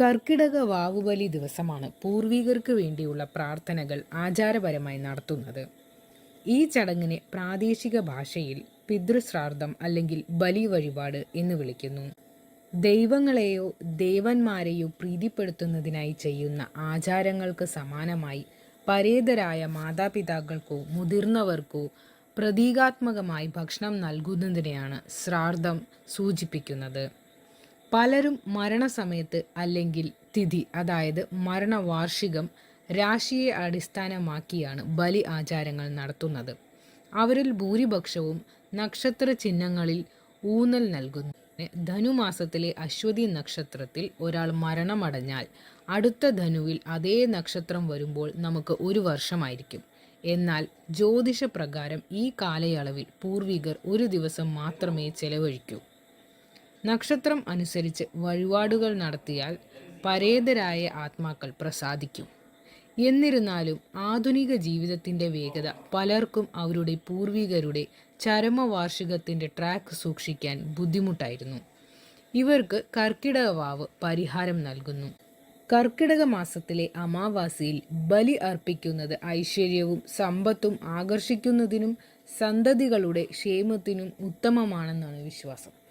കർക്കിടക വാവുബലി ദിവസമാണ് പൂർവികർക്ക് വേണ്ടിയുള്ള പ്രാർത്ഥനകൾ ആചാരപരമായി നടത്തുന്നത്. ഈ ചടങ്ങിനെ പ്രാദേശിക ഭാഷയിൽ പിതൃശ്രാർദ്ധം അല്ലെങ്കിൽ ബലി വഴിപാട് എന്ന് വിളിക്കുന്നു. ദൈവങ്ങളെയോ ദേവന്മാരെയോ പ്രീതിപ്പെടുത്തുന്നതിനായി ചെയ്യുന്ന ആചാരങ്ങൾക്ക് സമാനമായി പരേതരായ മാതാപിതാക്കൾക്കോ മുതിർന്നവർക്കോ പ്രതീകാത്മകമായി ഭക്ഷണം നൽകുന്നതിനെയാണ് ശ്രാർദ്ധം സൂചിപ്പിക്കുന്നത്. പലരും മരണസമയത്ത് അല്ലെങ്കിൽ തിഥി അതായത് മരണവാർഷികം രാശിയെ അടിസ്ഥാനമാക്കിയാണ് ബലി ആചാരങ്ങൾ നടത്തുന്നത്. അവരിൽ ഭൂരിപക്ഷവും നക്ഷത്ര ചിഹ്നങ്ങളിൽ ഊന്നൽ നൽകുന്നു. ധനുമാസത്തിലെ അശ്വതി നക്ഷത്രത്തിൽ ഒരാൾ മരണമടഞ്ഞാൽ അടുത്ത ധനുവിൽ അതേ നക്ഷത്രം വരുമ്പോൾ നമുക്ക് ഒരു വർഷമായിരിക്കും. എന്നാൽ ജ്യോതിഷപ്രകാരം ഈ കാലയളവിൽ പൂർവികർ ഒരു ദിവസം മാത്രമേ ചെലവഴിക്കൂ. നക്ഷത്രം അനുസരിച്ച് വഴിപാടുകൾ നടത്തിയാൽ പരേതരായ ആത്മാക്കൾ പ്രസാദിക്കും. എന്നിരുന്നാലും ആധുനിക ജീവിതത്തിന്റെ വേഗത പലർക്കും അവരുടെ പൂർവികരുടെ ചരമവാർഷികത്തിന്റെ ട്രാക്ക് സൂക്ഷിക്കാൻ ബുദ്ധിമുട്ടായിരുന്നു. ഇവർക്ക് കർക്കിടക വാവ് പരിഹാരം നൽകുന്നു. കർക്കിടക മാസത്തിലെ അമാവാസിയിൽ ബലി അർപ്പിക്കുന്നത് ഐശ്വര്യവും സമ്പത്തും ആകർഷിക്കുന്നതിനും സന്തതികളുടെ ക്ഷേമത്തിനും ഉത്തമമാണെന്നാണ് വിശ്വാസം.